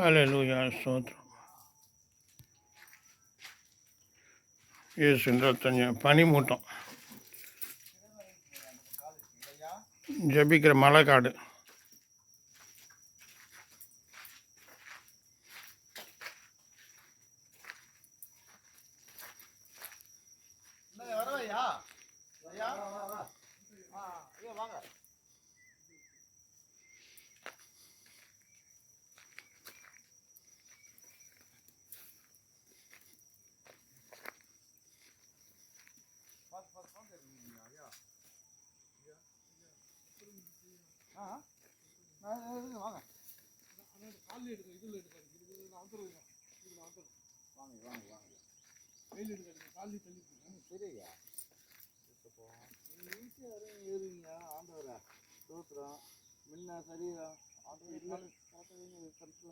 ஹalleluya ஸ்தோத்திரம் இயேசுவின் ரத்தம் பனிமூட்டம் ஜபிக்கிற மலைக்காடு வரவையா ஆ. நான் இருங்க, வாங்க வாங்க வாங்க. வாங்க சரியா? ஈஸியாக வரும் ஏறுவீங்க ஆண்டவரை சோத்துறோம் முன்ன சரீரம் ஆண்டவர் இருந்தாலும் பார்த்தவங்க கருத்து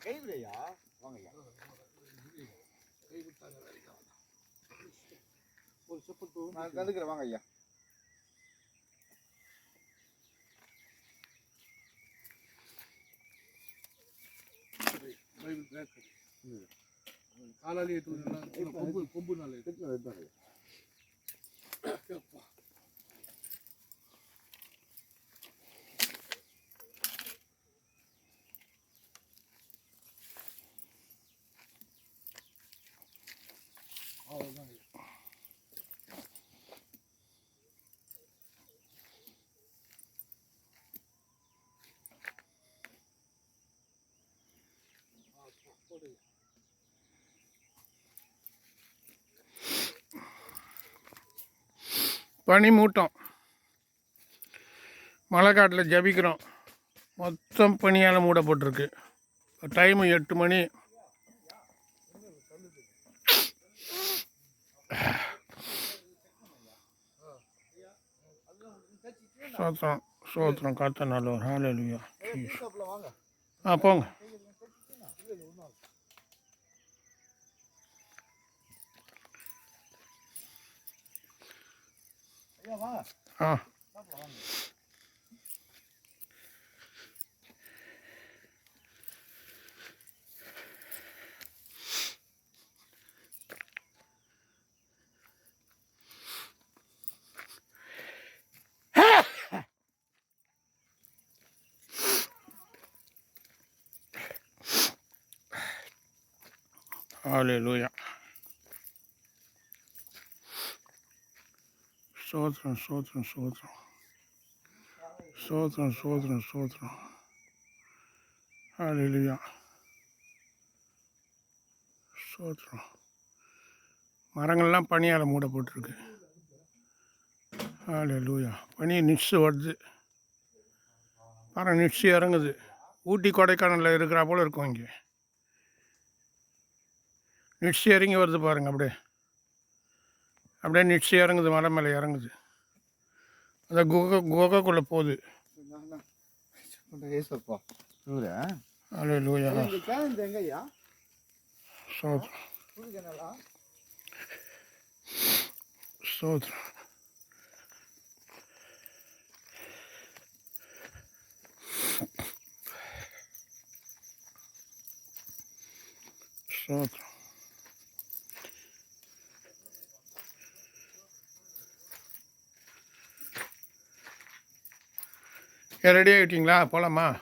கைவிடையா வாங்கய்யா ஒரு செப்பல் நான் கண்டுக்கிறேன் வாங்க ஐயா. காலாலே கொம்பு கொம்பு நாள் அவ்வளோதான் பனிமூட்டம். மலைக்காட்டில் ஜபிக்கிறோம். மொத்தம் பனியால் மூடப்பட்டிருக்கு. டைமு எட்டு மணி. சோத்திரம் சோத்திரம் காத்த நல்லவர். ஹalleluya வாங்க. ஆ போங்க. ஐயா ஆலே லூயா சோத்ரம் சோத்ரம் சோத்ரம் சோத்ரம் சோத்ரம் சோத்ரம் சோத்திரம் ஹalleluya சோத்திரம் மரங்கள்லாம் பனியால் மூடப்பட்டிருக்கு. லூயா பனி நிச்சு வருது. மரம் நிச்சு இறங்குது. ஊட்டி கொடைக்கானலில் இருக்கிறா போல் இருக்கும் இங்கே. நிச்சு இறங்கி வருது பாருங்க அப்படியே. அப்படியே நிச்சு இறங்குது மலை மேலே இறங்குது. அந்த குகை குகைக்குள்ளே போகுது. ஏசப்பா இவரா ஹalleluya இந்த கேன் எங்க ஐயா சோத்திரம் புது கேனலா சோத்திரம் சோத்திரம் ரெடி ஆகிட்டீங்களா போகலாமா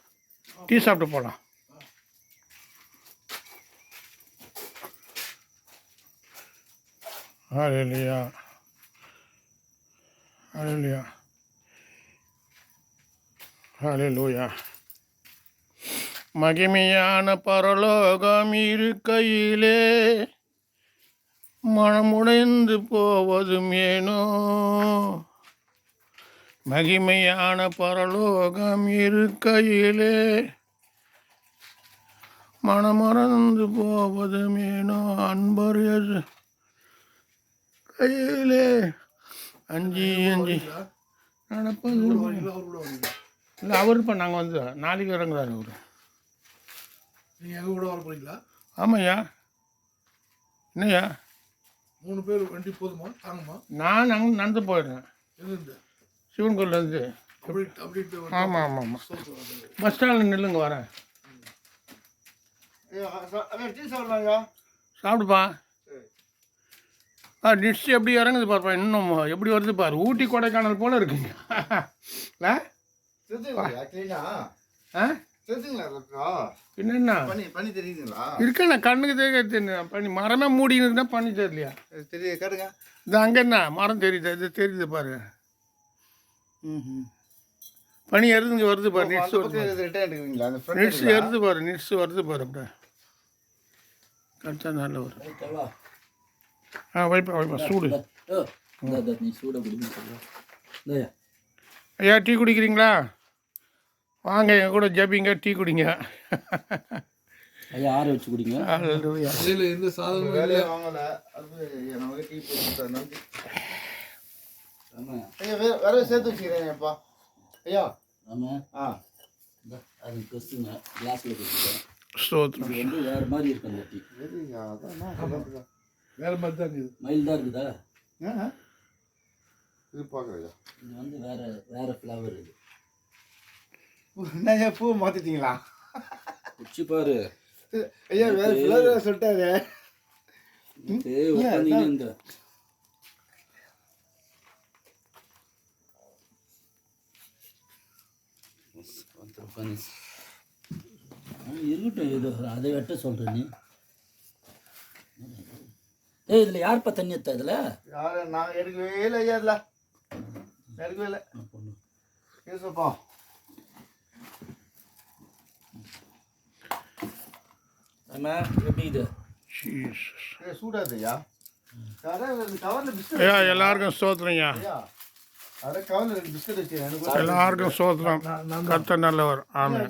டீ சாப்பிட்டு போகலாம் ஹalleluya. ஹalleluya. ஹalleluya. மகிமையான பரலோகம் இருக்கையிலே மனமுடைந்து போவதும் ஏனோ? மகிமையான பரலோகம் இருக்கையிலே. மனமறந்து போவதும் ஏனோ அன்பரியது கையிலே அஞ்சு அஞ்சு. நடப்பது இல்லை அவர் இப்போ நாங்கள் வந்து நாளைக்கு இறங்குறாரு அவர். நீங்கள் எங்கள் கூட வர போறீங்களா? ஆமாய்யா. என்னய்யா? மூணு பேர் வண்டி போதுமா? தாங்குமா? நான் அங்கே நடந்து போயிடுறேன். எங்கிருந்து? சிவன் கோயிலேருந்து ஆமாம் ஆமாம் ஆமாம். பஸ் ஸ்டாண்டில் நில்லுங்க வரேன். சாப்பிடுப்பா. ஆ டிஷ் எப்படி இறங்குது பாருப்பா இன்னும் எப்படி வருது பாரு. ஊட்டி கொடைக்கானல் போல் இருக்குங்க. தெரியுதுங்களா? இருக்கண்ணா கண்ணுக்கு தெரியாது பண்ணி மரமே மூடின்னு இருந்தா பண்ணி தெரியலையா தெரிய கேட்டுங்க. இது அங்கே என்ன மரம் தெரியுது? இது தெரியுது பாரு. ம் பனி எருதுங்க வருது பாரு நிட்ஸ் வருது நிட்ஸ் எருது பாரு நிட்ஸ் வருது பாரு அப்படியே. கரெக்டாக நல்ல வரும். ஆ வைப்பா வைப்பா சூடு. ஐயா டீ குடிக்கிறீங்களா? வாங்க என் கூட ஜபிங்க டீ குடிங்க. ஐயா ஆற வச்சு குடிங்க. சாதனமும் வேலையை வாங்கல அது ஐயா, ஆமாம் சேர்த்து ஆ. இந்த அது கொஸ்துங்க கிளாஸில் கொடுத்துட்டேன். வந்து வேறு மாதிரி இருக்கு அந்த டீ. வேற மாதிரி தான் இருக்குது. மைல்டாக இருக்குதா? ஆ, ஆ. இது பார்க்குறேன் இது வந்து வேறு வேறு ஃப்ளேவர் இது. என்ன பூ மாத்திட்டீங்களா? குச்சி பாரு. ஐயா வேற ஃபிளவர் சொல்லிட்டாரு. இந்த உட்காந்து இருக்கட்டும் இது அதை வெட்ட சொல்கிற நீ. ஏய் இதில் யார்ப்பா தண்ணி எடுத்தா இதில்? யாரு? நான் எடுக்கவே இல்லை ஐயா இதில். எடுக்கவே இல்லை. பொண்ணு? யூசப்பா ஆமா எப்படி இது? சூடாது ஐயா. அதான் கவரில் பிஸ்கட் ஐயா எல்லாருக்கும் ஸ்தோத்திரம்யா ஐயா. எல்லாருக்கும் ஸ்தோத்திரம் கத்த நல்லவர். ஆமாம்